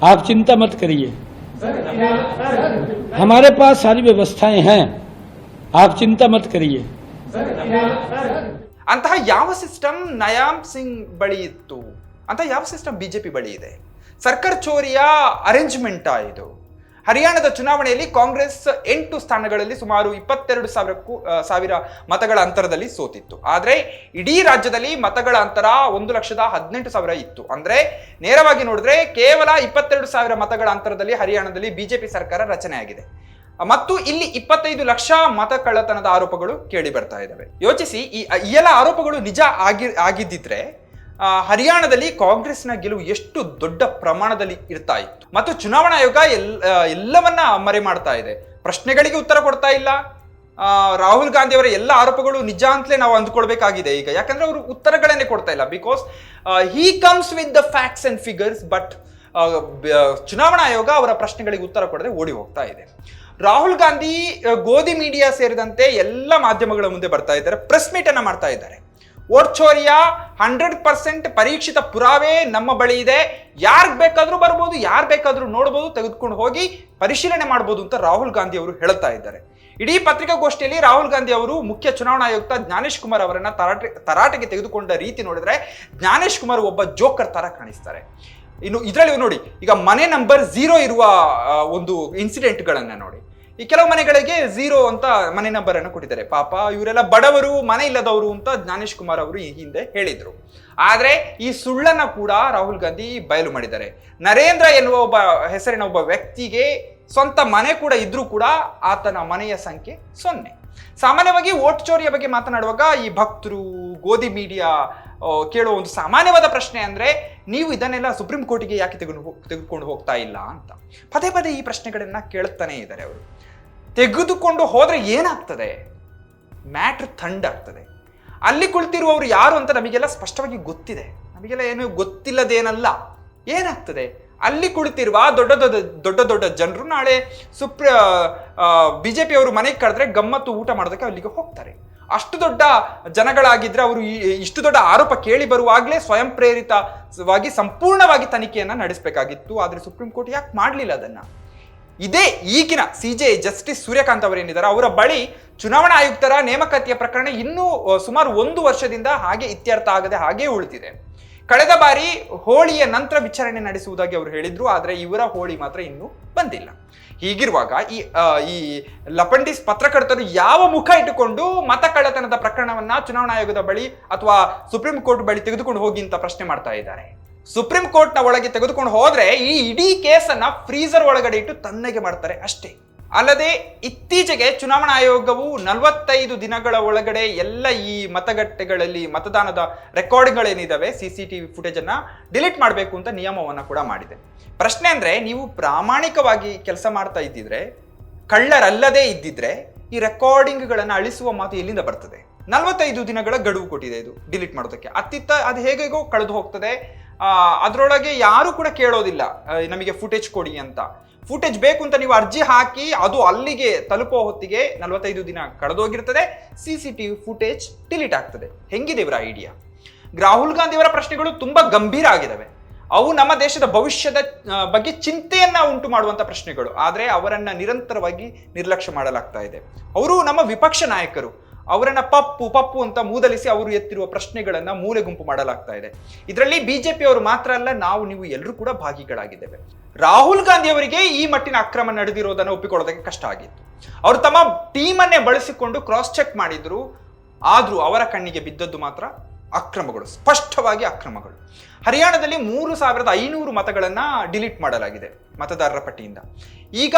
आप चिंता मत करिए हमारे पास सारी व्यवस्थाएं हैं आप चिंता मत करिए ಅಂತಹ ಯಾವ ಸಿಸ್ಟಮ್ ನಯಾಮ್ ಸಿಂಗ್ ಬಳಿ ಇತ್ತು ಅಂತ ಯಾವ ಸಿಸ್ಟಮ್ ಬಿಜೆಪಿ ಬಳಿ ಇದೆ ಸರ್ಕಾರ ಚೋರಿಯ ಅರೇಂಜ್ಮೆಂಟ್ ಇದು ಹರಿಯಾಣದ ಚುನಾವಣೆಯಲ್ಲಿ ಕಾಂಗ್ರೆಸ್ ಎಂಟು ಸ್ಥಾನಗಳಲ್ಲಿ ಸುಮಾರು ಇಪ್ಪತ್ತೆರಡು ಸಾವಿರಕ್ಕೂ ಸಾವಿರ ಮತಗಳ ಅಂತರದಲ್ಲಿ ಸೋತಿತ್ತು. ಆದರೆ ಇಡೀ ರಾಜ್ಯದಲ್ಲಿ ಮತಗಳ ಅಂತರ ಒಂದು ಲಕ್ಷದ ಹದಿನೆಂಟು ಸಾವಿರ ಇತ್ತು. ಅಂದ್ರೆ ನೇರವಾಗಿ ನೋಡಿದ್ರೆ ಕೇವಲ ಇಪ್ಪತ್ತೆರಡು ಸಾವಿರ ಮತಗಳ ಅಂತರದಲ್ಲಿ ಹರಿಯಾಣದಲ್ಲಿ ಬಿಜೆಪಿ ಸರ್ಕಾರ ರಚನೆಯಾಗಿದೆ. ಮತ್ತು ಇಲ್ಲಿ ಇಪ್ಪತ್ತೈದು ಲಕ್ಷ ಮತ ಕಳ್ಳತನದ ಆರೋಪಗಳು ಕೇಳಿ ಬರ್ತಾ ಇದ್ದಾವೆ. ಯೋಚಿಸಿ ಈ ಎಲ್ಲ ಆರೋಪಗಳು ನಿಜ ಆಗಿ, ಆಗಿದ್ದಿದ್ರೆ ಹರಿಯಾಣದಲ್ಲಿ ಕಾಂಗ್ರೆಸ್ನ ಗೆಲುವು ಎಷ್ಟು ದೊಡ್ಡ ಪ್ರಮಾಣದಲ್ಲಿ ಇರ್ತಾ ಇತ್ತು. ಮತ್ತು ಚುನಾವಣಾ ಆಯೋಗ ಎಲ್ ಎಲ್ಲವನ್ನ ಮರೆ ಮಾಡ್ತಾ ಇದೆ. ಪ್ರಶ್ನೆಗಳಿಗೆ ಉತ್ತರ ಕೊಡ್ತಾ ಇಲ್ಲ. ರಾಹುಲ್ ಗಾಂಧಿ ಅವರ ಎಲ್ಲ ಆರೋಪಗಳು ನಿಜ ಅಂತಲೇ ನಾವು ಅಂದ್ಕೊಳ್ಬೇಕಾಗಿದೆ ಈಗ. ಯಾಕಂದ್ರೆ ಅವರು ಉತ್ತರಗಳನ್ನೇ ಕೊಡ್ತಾ ಇಲ್ಲ. Because he comes with the facts and figures but ಚುನಾವಣಾ ಆಯೋಗ ಅವರ ಪ್ರಶ್ನೆಗಳಿಗೆ ಉತ್ತರ ಕೊಡದೆ ಓಡಿ ಹೋಗ್ತಾ ಇದೆ. ರಾಹುಲ್ ಗಾಂಧಿ ಗೋಧಿ ಮೀಡಿಯಾ ಸೇರಿದಂತೆ ಎಲ್ಲ ಮಾಧ್ಯಮಗಳ ಮುಂದೆ ಬರ್ತಾ ಇದ್ದಾರೆ. ಪ್ರೆಸ್ ಮೀಟ್ ಅನ್ನ ಮಾಡ್ತಾ ಇದ್ದಾರೆ. ಓಡ್ಚೋರಿಯ ಹಂಡ್ರೆಡ್ ಪರ್ಸೆಂಟ್ ಪರೀಕ್ಷಿತ ಪುರಾವೆ ನಮ್ಮ ಬಳಿ ಇದೆ. ಯಾರು ಬೇಕಾದರೂ ಬರ್ಬೋದು, ಯಾರು ಬೇಕಾದರೂ ನೋಡ್ಬೋದು, ತೆಗೆದುಕೊಂಡು ಹೋಗಿ ಪರಿಶೀಲನೆ ಮಾಡ್ಬೋದು ಅಂತ ರಾಹುಲ್ ಗಾಂಧಿ ಅವರು ಹೇಳ್ತಾ ಇದ್ದಾರೆ. ಇಡೀ ಪತ್ರಿಕಾಗೋಷ್ಠಿಯಲ್ಲಿ ರಾಹುಲ್ ಗಾಂಧಿ ಅವರು ಮುಖ್ಯ ಚುನಾವಣಾ ಆಯುಕ್ತ ಜ್ಞಾನೇಶ್ ಕುಮಾರ್ ಅವರನ್ನು ತರಾಟೆ, ತರಾಟೆಗೆ ತೆಗೆದುಕೊಂಡ ರೀತಿ ನೋಡಿದ್ರೆ ಜ್ಞಾನೇಶ್ ಕುಮಾರ್ ಒಬ್ಬ ಜೋಕರ್ ತರ ಕಾಣಿಸ್ತಾರೆ. ಇನ್ನು ಇದರಲ್ಲಿ ನೋಡಿ, ಈಗ ಮನೆ ನಂಬರ್ ಝೀರೋ ಇರುವ ಒಂದು ಇನ್ಸಿಡೆಂಟ್ಗಳನ್ನು ನೋಡಿ. ಈ ಕೆಲವು ಮನೆಗಳಿಗೆ ಝೀರೋ ಅಂತ ಮನೆ ನಂಬರ್ ಕೊಟ್ಟಿದ್ದಾರೆ. ಪಾಪ ಇವರೆಲ್ಲ ಬಡವರು, ಮನೆ ಇಲ್ಲದವರು ಅಂತ ಜ್ಞಾನೇಶ್ ಕುಮಾರ್ ಅವರು ಈ ಹಿಂದೆ ಹೇಳಿದ್ರು. ಆದ್ರೆ ಈ ಸುಳ್ಳನ್ನ ಕೂಡ ರಾಹುಲ್ ಗಾಂಧಿ ಬಯಲು ಮಾಡಿದ್ದಾರೆ. ನರೇಂದ್ರ ಎನ್ನುವ ಒಬ್ಬ, ಹೆಸರಿನ ಒಬ್ಬ ವ್ಯಕ್ತಿಗೆ ಸ್ವಂತ ಮನೆ ಕೂಡ ಇದ್ರೂ ಕೂಡ ಆತನ ಮನೆಯ ಸಂಖ್ಯೆ ಸೊನ್ನೆ. ಸಾಮಾನ್ಯವಾಗಿ ಓಟ್ ಚೋರಿಯ ಬಗ್ಗೆ ಮಾತನಾಡುವಾಗ ಈ ಭಕ್ತರು, ಗೋಧಿ ಮೀಡಿಯಾ ಕೇಳುವ ಒಂದು ಸಾಮಾನ್ಯವಾದ ಪ್ರಶ್ನೆ ಅಂದ್ರೆ ನೀವು ಇದನ್ನೆಲ್ಲ ಸುಪ್ರೀಂ ಕೋರ್ಟಿಗೆ ಯಾಕೆ ತೆಗೆದು ತೆಗೆದುಕೊಂಡು ಹೋಗ್ತಾ ಇಲ್ಲ ಅಂತ. ಪದೇ ಪದೇ ಈ ಪ್ರಶ್ನೆಗಳನ್ನ ಕೇಳುತ್ತಾನೆ ಇದ್ದಾರೆ ಅವರು. ತೆಗೆದುಕೊಂಡು ಹೋದರೆ ಏನಾಗ್ತದೆ? ಮ್ಯಾಟ್ರ್ ಥಂಡಾಗ್ತದೆ ಅಲ್ಲಿ ಕುಳಿತಿರುವವರು ಯಾರು ಅಂತ ನಮಗೆಲ್ಲ ಸ್ಪಷ್ಟವಾಗಿ ಗೊತ್ತಿದೆ. ನಮಗೆಲ್ಲ ಏನು ಗೊತ್ತಿಲ್ಲದೇನಲ್ಲ. ಏನಾಗ್ತದೆ? ಅಲ್ಲಿ ಕುಳಿತಿರುವ ದೊಡ್ಡ ದೊಡ್ಡ ದೊಡ್ಡ ದೊಡ್ಡ ಜನರು ನಾಳೆ ಸುಪ್ರ ಜೆ ಪಿಯವರು ಮನೆಗೆ ಕರೆದ್ರೆ ಗಮ್ಮತ್ತು ಊಟ ಮಾಡೋದಕ್ಕೆ ಅಲ್ಲಿಗೆ ಹೋಗ್ತಾರೆ. ಅಷ್ಟು ದೊಡ್ಡ ಜನಗಳಾಗಿದ್ರೆ ಅವರು ಇಷ್ಟು ದೊಡ್ಡ ಆರೋಪ ಕೇಳಿ ಬರುವಾಗಲೇ ಸ್ವಯಂ ಪ್ರೇರಿತವಾಗಿ ಸಂಪೂರ್ಣವಾಗಿ ತನಿಖೆಯನ್ನು ನಡೆಸಬೇಕಾಗಿತ್ತು. ಆದರೆ ಸುಪ್ರೀಂ ಕೋರ್ಟ್ ಯಾಕೆ ಮಾಡಲಿಲ್ಲ ಅದನ್ನ? ಇದೇ ಈಗಿನ ಸಿ ಜೆ ಜಸ್ಟಿಸ್ ಸೂರ್ಯಕಾಂತ್ ಅವರೇನಿದ್ದಾರೆ, ಅವರ ಬಳಿ ಚುನಾವಣಾ ಆಯುಕ್ತರ ನೇಮಕಾತಿಯ ಪ್ರಕರಣ ಇನ್ನೂ ಸುಮಾರು ಒಂದು ವರ್ಷದಿಂದ ಹಾಗೆ ಇತ್ಯರ್ಥ ಆಗದೆ ಹಾಗೇ ಉಳಿದಿದೆ. ಕಳೆದ ಬಾರಿ ಹೋಳಿಯ ನಂತರ ವಿಚಾರಣೆ ನಡೆಸುವುದಾಗಿ ಅವರು ಹೇಳಿದ್ರು, ಆದರೆ ಇವರ ಹೋಳಿ ಮಾತ್ರ ಇನ್ನೂ ಬಂದಿಲ್ಲ. ಹೀಗಿರುವಾಗ ಈ ಈ ಲಪಂಡಿಸ್ ಪತ್ರಕರ್ತರು ಯಾವ ಮುಖ ಇಟ್ಟುಕೊಂಡು ಮತ ಕಳ್ಳತನದ ಪ್ರಕರಣವನ್ನ ಚುನಾವಣಾ ಆಯೋಗದ ಬಳಿ ಅಥವಾ ಸುಪ್ರೀಂ ಕೋರ್ಟ್ ಬಳಿ ತೆಗೆದುಕೊಂಡು ಹೋಗಿ ಅಂತ ಪ್ರಶ್ನೆ ಮಾಡ್ತಾ ಇದ್ದಾರೆ? ಸುಪ್ರೀಂ ಕೋರ್ಟ್ನ ಒಳಗೆ ತೆಗೆದುಕೊಂಡು ಹೋದ್ರೆ ಈ ಇಡೀ ಕೇಸನ್ನ ಫ್ರೀಜರ್ ಒಳಗಡೆ ಇಟ್ಟು ತನ್ನಗೆ ಮಾಡ್ತಾರೆ ಅಷ್ಟೇ. ಅಲ್ಲದೆ ಇತ್ತೀಚೆಗೆ ಚುನಾವಣಾ ಆಯೋಗವು ನಲವತ್ತೈದು ದಿನಗಳ ಒಳಗಡೆ ಎಲ್ಲ ಈ ಮತಗಟ್ಟೆಗಳಲ್ಲಿ ಮತದಾನದ ರೆಕಾರ್ಡ್ಗಳೇನಿದಾವೆ C C T V footage ಅನ್ನ ಡಿಲೀಟ್ ಮಾಡಬೇಕು ಅಂತ ನಿಯಮವನ್ನು ಕೂಡ ಮಾಡಿದೆ. ಪ್ರಶ್ನೆ ಅಂದ್ರೆ ನೀವು ಪ್ರಾಮಾಣಿಕವಾಗಿ ಕೆಲಸ ಮಾಡ್ತಾ ಇದ್ದಿದ್ರೆ, ಕಳ್ಳರಲ್ಲದೆ ಇದ್ದಿದ್ರೆ ಈ ರೆಕಾರ್ಡಿಂಗ್ಗಳನ್ನು ಅಳಿಸುವ ಮಾತು ಎಲ್ಲಿಂದ ಬರ್ತದೆ? ನಲವತ್ತೈದು ದಿನಗಳ ಗಡುವು ಕೊಟ್ಟಿದೆ ಇದು ಡಿಲೀಟ್ ಮಾಡೋದಕ್ಕೆ. ಅತ್ತಿತ್ತ ಅದು ಹೇಗೆಗೋ ಕಳೆದು ಹೋಗ್ತದೆ. ಅದರೊಳಗೆ ಯಾರು ಕೂಡ ಕೇಳೋದಿಲ್ಲ ನಮಗೆ ಫುಟೇಜ್ ಕೊಡಿ ಅಂತ. ಫುಟೇಜ್ ಬೇಕು ಅಂತ ನೀವು ಅರ್ಜಿ ಹಾಕಿ, ಅದು ಅಲ್ಲಿಗೆ ತಲುಪೋ ಹೊತ್ತಿಗೆ ನಲವತ್ತೈದು ದಿನ ಕಳೆದೋಗಿರ್ತದೆ C C T V footage delete ಆಗ್ತದೆ. ಹೆಂಗಿದೆ ಇವರ ಐಡಿಯಾ ರಾಹುಲ್ ಗಾಂಧಿಯವರ ಪ್ರಶ್ನೆಗಳು ತುಂಬಾ ಗಂಭೀರ ಆಗಿದ್ದಾವೆ. ಅವು ನಮ್ಮ ದೇಶದ ಭವಿಷ್ಯದ ಬಗ್ಗೆ ಚಿಂತೆಯನ್ನ ಉಂಟು ಮಾಡುವಂತ ಪ್ರಶ್ನೆಗಳು. ಆದ್ರೆ ಅವರನ್ನ ನಿರಂತರವಾಗಿ ನಿರ್ಲಕ್ಷ್ಯ ಮಾಡಲಾಗ್ತಾ ಇದೆ. ಅವರು ನಮ್ಮ ವಿಪಕ್ಷ ನಾಯಕರು. ಅವರನ್ನ ಪಪ್ಪು ಪಪ್ಪು ಅಂತ ಮೂದಲಿಸಿ ಅವರು ಎತ್ತಿರುವ ಪ್ರಶ್ನೆಗಳನ್ನ ಮೂಲೆ ಗುಂಪು ಮಾಡಲಾಗ್ತಾ ಇದೆ. ಇದರಲ್ಲಿ ಬಿಜೆಪಿ ಅವರು ಮಾತ್ರ ಅಲ್ಲ, ನಾವು, ನೀವು ಎಲ್ಲರೂ ಕೂಡ ಭಾಗಿಗಳಾಗಿದ್ದೇವೆ. ರಾಹುಲ್ ಗಾಂಧಿ ಅವರಿಗೆ ಈ ಮಟ್ಟಿನ ಅಕ್ರಮ ನಡೆದಿರೋದನ್ನ ಒಪ್ಪಿಕೊಳ್ಳೋದಕ್ಕೆ ಕಷ್ಟ ಆಗಿತ್ತು. ಅವರು ತಮ್ಮ ಟೀಮನ್ನೇ ಬಳಸಿಕೊಂಡು ಕ್ರಾಸ್ ಚೆಕ್ ಮಾಡಿದ್ರು. ಆದ್ರೂ ಅವರ ಕಣ್ಣಿಗೆ ಬಿದ್ದದ್ದು ಮಾತ್ರ ಅಕ್ರಮಗಳು, ಸ್ಪಷ್ಟವಾಗಿ ಅಕ್ರಮಗಳು. ಹರಿಯಾಣದಲ್ಲಿ ಮೂರು ಸಾವಿರದ ಐನೂರು ಮತಗಳನ್ನು ಡಿಲೀಟ್ ಮಾಡಲಾಗಿದೆ ಮತದಾರರ ಪಟ್ಟಿಯಿಂದ. ಈಗ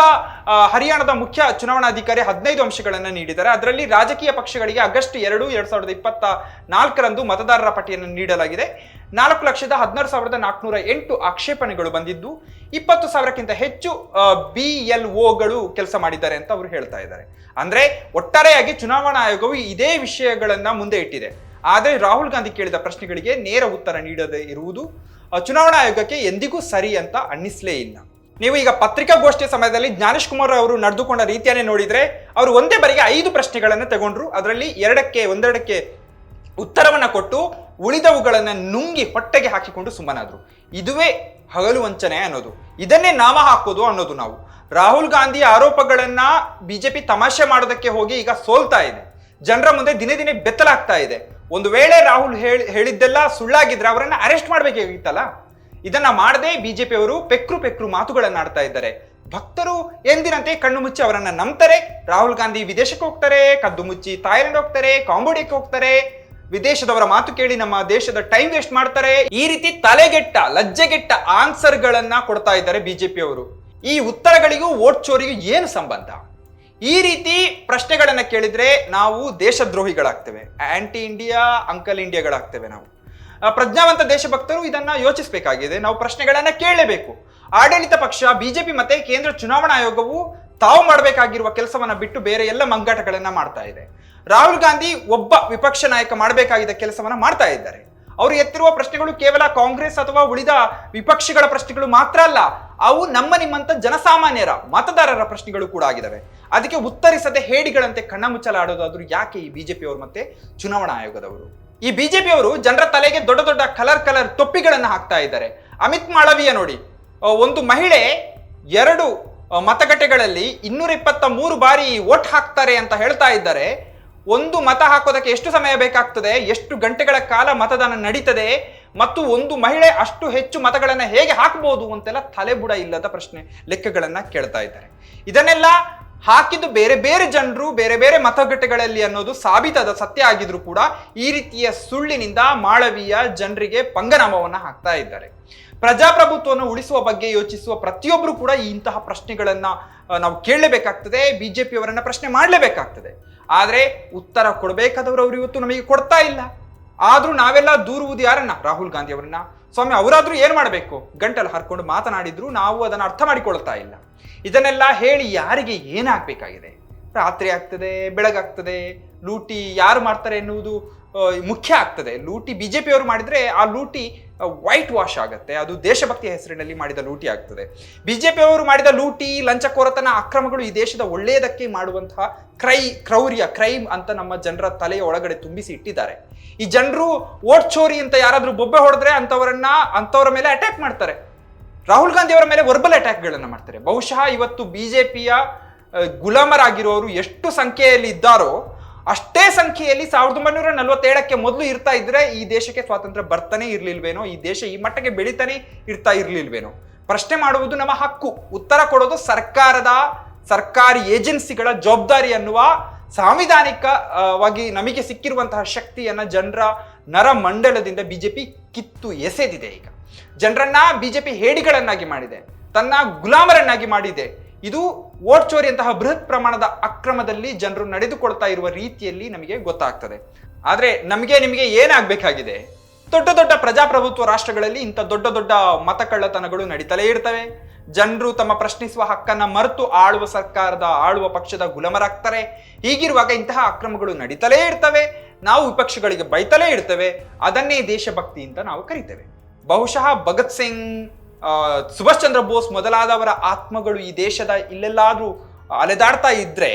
ಹರಿಯಾಣದ ಮುಖ್ಯ ಚುನಾವಣಾಧಿಕಾರಿ ಹದಿನೈದು ಅಂಶಗಳನ್ನು ನೀಡಿದ್ದಾರೆ. ಅದರಲ್ಲಿ ರಾಜಕೀಯ ಪಕ್ಷಗಳಿಗೆ ಆಗಸ್ಟ್ ಎರಡು ಎರಡು ಸಾವಿರದ ಇಪ್ಪತ್ತ ನಾಲ್ಕರಂದು ಮತದಾರರ ಪಟ್ಟಿಯನ್ನು ನೀಡಲಾಗಿದೆ. ನಾಲ್ಕು ಲಕ್ಷದ ಹದಿನಾರು ಸಾವಿರದ ನಾಲ್ಕುನೂರ ಎಂಟು ಆಕ್ಷೇಪಣೆಗಳು ಬಂದಿದ್ದು, ಇಪ್ಪತ್ತು ಸಾವಿರಕ್ಕಿಂತ ಹೆಚ್ಚು ಬಿ ಎಲ್ ಒಗಳು ಕೆಲಸ ಮಾಡಿದ್ದಾರೆ ಅಂತ ಅವರು ಹೇಳ್ತಾ ಇದ್ದಾರೆ. ಅಂದ್ರೆ, ಒಟ್ಟಾರೆಯಾಗಿ ಚುನಾವಣಾ ಆಯೋಗವು ಇದೇ ವಿಷಯಗಳನ್ನ ಮುಂದೆ ಇಟ್ಟಿದೆ. ಆದರೆ ರಾಹುಲ್ ಗಾಂಧಿ ಕೇಳಿದ ಪ್ರಶ್ನೆಗಳಿಗೆ ನೇರ ಉತ್ತರ ನೀಡದೇ ಇರುವುದು ಚುನಾವಣಾ ಆಯೋಗಕ್ಕೆ ಎಂದಿಗೂ ಸರಿ ಅಂತ ಅನ್ನಿಸಲೇ ಇಲ್ಲ. ನೀವು ಈಗ ಪತ್ರಿಕಾಗೋಷ್ಠಿಯ ಸಮಯದಲ್ಲಿ ಜ್ಞಾನೇಶ್ ಕುಮಾರ್ ಅವರು ನಡೆದುಕೊಂಡ ರೀತಿಯನ್ನೇ ನೋಡಿದರೆ, ಅವರು ಒಂದೇ ಬಾರಿಗೆ ಐದು ಪ್ರಶ್ನೆಗಳನ್ನು ತಗೊಂಡ್ರು. ಅದರಲ್ಲಿ ಎರಡಕ್ಕೆ, ಒಂದೆರಡಕ್ಕೆ ಉತ್ತರವನ್ನು ಕೊಟ್ಟು ಉಳಿದವುಗಳನ್ನು ನುಂಗಿ ಹೊಟ್ಟೆಗೆ ಹಾಕಿಕೊಂಡು ಸುಮ್ಮನಾದ್ರು. ಇದುವೇ ಹಗಲು ವಂಚನೆ ಅನ್ನೋದು. ಇದನ್ನೇ ನಾಮ ಹಾಕೋದು ಅನ್ನೋದು ನಾವು. ರಾಹುಲ್ ಗಾಂಧಿ ಆರೋಪಗಳನ್ನ ಬಿಜೆಪಿ ತಮಾಷೆ ಮಾಡೋದಕ್ಕೆ ಹೋಗಿ ಈಗ ಸೋಲ್ತಾ ಇದೆ. ಜನರ ಮುಂದೆ ದಿನೇ ದಿನೇ ಬೆತ್ತಲಾಗ್ತಾ ಇದೆ. ಒಂದು ವೇಳೆ ರಾಹುಲ್ ಹೇಳಿ, ಹೇಳಿದ್ದೆಲ್ಲ ಸುಳ್ಳಾಗಿದ್ರೆ ಅವರನ್ನ ಅರೆಸ್ಟ್ ಮಾಡಬೇಕಾಗಿತ್ತಲ್ಲ ಇದನ್ನ ಮಾಡದೆ ಬಿಜೆಪಿ ಅವರು ಪೆಕ್ರು ಪೆಕ್ರು ಮಾತುಗಳನ್ನು ಆಡ್ತಾ ಇದ್ದಾರೆ. ಭಕ್ತರು ಎಂದಿನಂತೆ ಕಣ್ಣು ಮುಚ್ಚಿ ಅವರನ್ನ ನಂಬ್ತಾರೆ. ರಾಹುಲ್ ಗಾಂಧಿ ವಿದೇಶಕ್ಕೆ ಹೋಗ್ತಾರೆ, ಕದ್ದು ಮುಚ್ಚಿ ಥಾಯ್ಲೆಂಡ್ ಹೋಗ್ತಾರೆ, ಕಾಂಬೋಡಿಯಾಕ್ಕೆ ಹೋಗ್ತಾರೆ. ವಿದೇಶದವರ ಮಾತು ಕೇಳಿ ನಮ್ಮ ದೇಶದ ಟೈಮ್ ವೇಸ್ಟ್ ಮಾಡ್ತಾರೆ. ಈ ರೀತಿ ತಲೆಗೆಟ್ಟ, ಲಜ್ಜೆಗೆಟ್ಟ ಆನ್ಸರ್ ಗಳನ್ನ ಕೊಡ್ತಾ ಇದ್ದಾರೆ ಬಿಜೆಪಿ ಅವರು. ಈ ಉತ್ತರಗಳಿಗೂ ವೋಟ್ ಚೋರಿಗೂ ಏನು ಸಂಬಂಧ? ಈ ರೀತಿ ಪ್ರಶ್ನೆಗಳನ್ನ ಕೇಳಿದ್ರೆ ನಾವು ದೇಶದ್ರೋಹಿಗಳಾಗ್ತೇವೆ. ಆಂಟಿ ಇಂಡಿಯಾ ಅಂಕಲ್ ಇಂಡಿಯಾಗಳಾಗ್ತೇವೆ ನಾವು. ಪ್ರಜ್ಞಾವಂತ ದೇಶಭಕ್ತರು ಇದನ್ನ ಯೋಚಿಸಬೇಕಾಗಿದೆ. ನಾವು ಪ್ರಶ್ನೆಗಳನ್ನ ಕೇಳಲೇಬೇಕು. ಆಡಳಿತ ಪಕ್ಷ, ಬಿಜೆಪಿ ಮತ್ತೆ ಕೇಂದ್ರ ಚುನಾವಣಾ ಆಯೋಗವು ತಾವು ಮಾಡಬೇಕಾಗಿರುವ ಕೆಲಸವನ್ನ ಬಿಟ್ಟು ಬೇರೆ ಎಲ್ಲ ಮಂಗಾಟಗಳನ್ನ ಮಾಡ್ತಾ ಇದೆ. ರಾಹುಲ್ ಗಾಂಧಿ ಒಬ್ಬ ವಿಪಕ್ಷ ನಾಯಕ ಮಾಡಬೇಕಾಗಿದ್ದ ಕೆಲಸವನ್ನ ಮಾಡ್ತಾ ಇದ್ದಾರೆ. ಅವರು ಎತ್ತಿರುವ ಪ್ರಶ್ನೆಗಳು ಕೇವಲ ಕಾಂಗ್ರೆಸ್ ಅಥವಾ ಉಳಿದ ವಿಪಕ್ಷಗಳ ಪ್ರಶ್ನೆಗಳು ಮಾತ್ರ ಅಲ್ಲ, ಅವು ನಮ್ಮ ನಿಮ್ಮಂತ ಜನಸಾಮಾನ್ಯರ ಮತದಾರರ ಪ್ರಶ್ನೆಗಳು ಕೂಡ ಆಗಿದ್ದಾವೆ ಅದಕ್ಕೆ ಉತ್ತರಿಸದೆ ಹೇಡಿಗಳಂತೆ ಕಣ್ಣ ಮುಚ್ಚಲಾಡೋದಾದ್ರೂ ಯಾಕೆ ಈ ಬಿಜೆಪಿಯವರು ಮತ್ತೆ ಚುನಾವಣಾ ಆಯೋಗದವರು? ಈ ಬಿಜೆಪಿಯವರು ಜನರ ತಲೆಗೆ ದೊಡ್ಡ ದೊಡ್ಡ ಕಲರ್ ಕಲರ್ ತೊಪ್ಪಿಗಳನ್ನು ಹಾಕ್ತಾ ಇದ್ದಾರೆ. ಅಮಿತ್ ಮಾಳವಿಯ ನೋಡಿ ಒಂದು ಮಹಿಳೆ ಎರಡು ಮತಗಟ್ಟೆಗಳಲ್ಲಿ ಇನ್ನೂರ ಇಪ್ಪತ್ತ ಮೂರು ಬಾರಿ ವೋಟ್ ಹಾಕ್ತಾರೆ ಅಂತ ಹೇಳ್ತಾ ಇದ್ದಾರೆ. ಒಂದು ಮತ ಹಾಕೋದಕ್ಕೆ ಎಷ್ಟು ಸಮಯ ಬೇಕಾಗ್ತದೆ, ಎಷ್ಟು ಗಂಟೆಗಳ ಕಾಲ ಮತದಾನ ನಡೀತದೆ, ಮತ್ತು ಒಂದು ಮಹಿಳೆ ಅಷ್ಟು ಹೆಚ್ಚು ಮತಗಳನ್ನ ಹೇಗೆ ಹಾಕಬಹುದು ಅಂತೆಲ್ಲ ತಲೆಬುಡ ಇಲ್ಲದ ಪ್ರಶ್ನೆ ಲೆಕ್ಕಗಳನ್ನ ಕೇಳ್ತಾ ಇದ್ದಾರೆ. ಇದನ್ನೆಲ್ಲ ಹಾಕಿದ್ದು ಬೇರೆ ಬೇರೆ ಜನರು, ಬೇರೆ ಬೇರೆ ಮತಗಟ್ಟೆಗಳಲ್ಲಿ ಅನ್ನೋದು ಸಾಬೀತಾದ ಸತ್ಯ ಆಗಿದ್ರು ಕೂಡ ಈ ರೀತಿಯ ಸುಳ್ಳಿನಿಂದ ಮಾಳವಿಯ ಜನರಿಗೆ ಪಂಗನಾಮವನ್ನ ಹಾಕ್ತಾ ಇದ್ದಾರೆ. ಪ್ರಜಾಪ್ರಭುತ್ವವನ್ನು ಉಳಿಸುವ ಬಗ್ಗೆ ಯೋಚಿಸುವ ಪ್ರತಿಯೊಬ್ಬರು ಕೂಡ ಇಂತಹ ಪ್ರಶ್ನೆಗಳನ್ನ ನಾವು ಕೇಳಲೇಬೇಕಾಗ್ತದೆ, ಬಿಜೆಪಿಯವರನ್ನ ಪ್ರಶ್ನೆ ಮಾಡಲೇಬೇಕಾಗ್ತದೆ. ಆದ್ರೆ ಉತ್ತರ ಕೊಡಬೇಕಾದವರು ಅವರು ಇವತ್ತು ನಮಗೆ ಕೊಡ್ತಾ ಇಲ್ಲ. ಆದರೂ ನಾವೆಲ್ಲ ದೂರುವುದು ಯಾರನ್ನ ರಾಹುಲ್ ಗಾಂಧಿ ಅವರನ್ನ. ಸ್ವಾಮಿ, ಅವರಾದರೂ ಏನು ಮಾಡಬೇಕು? ಗಂಟಲು ಹರ್ಕೊಂಡು ಮಾತನಾಡಿದ್ರು ನಾವು ಅದನ್ನು ಅರ್ಥ ಮಾಡಿಕೊಳ್ತಾ ಇಲ್ಲ. ಇದನ್ನೆಲ್ಲ ಹೇಳಿ ಯಾರಿಗೆ ಏನಾಗಬೇಕಾಗಿದೆ? ರಾತ್ರಿ ಆಗ್ತದೆ, ಬೆಳಗಾಗ್ತದೆ, ಲೂಟಿ ಯಾರು ಮಾಡ್ತಾರೆ ಎನ್ನುವುದು ಮುಖ್ಯ ಆಗ್ತದೆ. ಲೂಟಿ ಬಿ ಜೆ ಪಿಯವರು ಮಾಡಿದರೆ ಆ ಲೂಟಿ ವೈಟ್ ವಾಶ್ ಆಗುತ್ತೆ. ಅದು ದೇಶಭಕ್ತಿ ಹೆಸರಿನಲ್ಲಿ ಮಾಡಿದ ಲೂಟಿ ಆಗ್ತದೆ. ಬಿ ಜೆ ಪಿಯವರು ಮಾಡಿದ ಲೂಟಿ, ಲಂಚಕೋರತನ, ಅಕ್ರಮಗಳು ಈ ದೇಶದ ಒಳ್ಳೆಯದಕ್ಕೆ ಮಾಡುವಂತಹ ಕ್ರೈ, ಕ್ರೌರ್ಯ, ಕ್ರೈಮ್ ಅಂತ ನಮ್ಮ ಜನರ ತಲೆಯ ಒಳಗಡೆ ತುಂಬಿಸಿ ಇಟ್ಟಿದ್ದಾರೆ. ಈ ಜನರು ಓಟ್ ಚೋರಿ ಅಂತ ಯಾರಾದರೂ ಬೊಬ್ಬೆ ಹೊಡೆದ್ರೆ ಅಂಥವರನ್ನ ಅಂಥವರ ಮೇಲೆ ಅಟ್ಯಾಕ್ ಮಾಡ್ತಾರೆ. ರಾಹುಲ್ ಗಾಂಧಿ ಅವರ ಮೇಲೆ ವರ್ಬಲ್ ಅಟ್ಯಾಕ್ಗಳನ್ನು ಮಾಡ್ತಾರೆ. ಬಹುಶಃ ಇವತ್ತು ಬಿಜೆಪಿಯ ಗುಲಾಮರಾಗಿರೋರು ಎಷ್ಟು ಸಂಖ್ಯೆಯಲ್ಲಿ ಇದ್ದಾರೋ ಅಷ್ಟೇ ಸಂಖ್ಯೆಯಲ್ಲಿ ಸಾವಿರದ ಒಂಬೈನೂರ ನಲವತ್ತೇಳಕ್ಕೆ ಮೊದಲು ಇರ್ತಾ ಇದ್ರೆ ಈ ದೇಶಕ್ಕೆ ಸ್ವಾತಂತ್ರ್ಯ ಬರ್ತಾನೆ ಇರ್ಲಿಲ್ವೇನೋ? ಈ ದೇಶ ಈ ಮಟ್ಟಕ್ಕೆ ಬೆಳಿತಾನೆ ಇರ್ತಾ ಇರ್ಲಿಲ್ವೇನೋ? ಪ್ರಶ್ನೆ ಮಾಡುವುದು ನಮ್ಮ ಹಕ್ಕು. ಉತ್ತರ ಕೊಡೋದು ಸರ್ಕಾರದ, ಸರ್ಕಾರಿ ಏಜೆನ್ಸಿಗಳ ಜವಾಬ್ದಾರಿ ಅನ್ನುವ ಸಾಂವಿಧಾನಿಕವಾಗಿ ನಮಗೆ ಸಿಕ್ಕಿರುವಂತಹ ಶಕ್ತಿಯನ್ನ ಜನರ ನರ ಮಂಡಲದಿಂದ ಬಿಜೆಪಿ ಕಿತ್ತು ಎಸೆದಿದೆ ಈಗ. ಜನರನ್ನ ಬಿಜೆಪಿ ಹೇಡಿಗಳನ್ನಾಗಿ ಮಾಡಿದೆ. ತನ್ನ ಗುಲಾಮರನ್ನಾಗಿ ಮಾಡಿದೆ. ಇದು ವೋಟ್ ಚೋರಿಯಂತಹ ಬೃಹತ್ ಪ್ರಮಾಣದ ಅಕ್ರಮದಲ್ಲಿ ಜನರು ನಡೆದುಕೊಳ್ತಾ ಇರುವ ರೀತಿಯಲ್ಲಿ ನಮಗೆ ಗೊತ್ತಾಗ್ತದೆ. ಆದ್ರೆ ನಮಗೆ ನಿಮಗೆ ಏನಾಗಬೇಕಾಗಿದೆ? ದೊಡ್ಡ ದೊಡ್ಡ ಪ್ರಜಾಪ್ರಭುತ್ವ ರಾಷ್ಟ್ರಗಳಲ್ಲಿ ಇಂಥ ದೊಡ್ಡ ದೊಡ್ಡ ಮತಕಳ್ಳತನಗಳು ನಡೀತಲೇ ಇರ್ತವೆ. ಜನರು ತಮ್ಮ ಪ್ರಶ್ನಿಸುವ ಹಕ್ಕನ್ನ ಮರೆತು ಆಳುವ ಸರ್ಕಾರದ, ಆಳುವ ಪಕ್ಷದ ಗುಲಾಮರಾಗ್ತಾರೆ. ಹೀಗಿರುವಾಗ ಇಂತಹ ಅಕ್ರಮಗಳು ನಡೀತಲೇ ಇರ್ತವೆ. ನಾವು ವಿಪಕ್ಷಗಳಿಗೆ ಬೈತಲೇ ಇರ್ತವೆ. ಅದನ್ನೇ ದೇಶಭಕ್ತಿ ಅಂತ ನಾವು ಕರಿತೇವೆ. ಬಹುಶಃ ಭಗತ್ ಸಿಂಗ್ ಸುಭಾಷ್ ಚಂದ್ರ ಬೋಸ್ ಮೊದಲಾದವರ ಆತ್ಮಗಳು ಈ ದೇಶದ ಇಲ್ಲೆಲ್ಲಾದ್ರೂ ಅಲೆದಾಡ್ತಾ ಇದ್ರೆ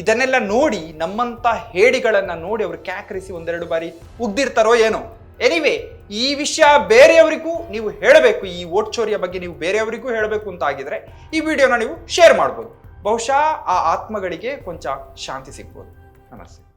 ಇದನ್ನೆಲ್ಲ ನೋಡಿ ನಮ್ಮಂತ ಹೇಡಿಗಳನ್ನ ನೋಡಿ ಅವರು ಕ್ಯಾಕರಿಸಿ ಒಂದೆರಡು ಬಾರಿ ಉಗ್ದಿರ್ತಾರೋ ಏನೋ. ಎನಿವೆ ಈ ವಿಷಯ ಬೇರೆಯವರಿಗೂ ನೀವು ಹೇಳಬೇಕು, ಈ ಓಟ್ ಚೋರಿಯ ಬಗ್ಗೆ ನೀವು ಬೇರೆಯವರಿಗೂ ಹೇಳಬೇಕು ಅಂತ ಆಗಿದ್ರೆ ಈ ವಿಡಿಯೋನ ನೀವು ಶೇರ್ ಮಾಡ್ಬೋದು. ಬಹುಶಃ ಆ ಆತ್ಮಗಳಿಗೆ ಕೊಂಚ ಶಾಂತಿ ಸಿಗ್ಬೋದು. ನಮಸ್ತೆ.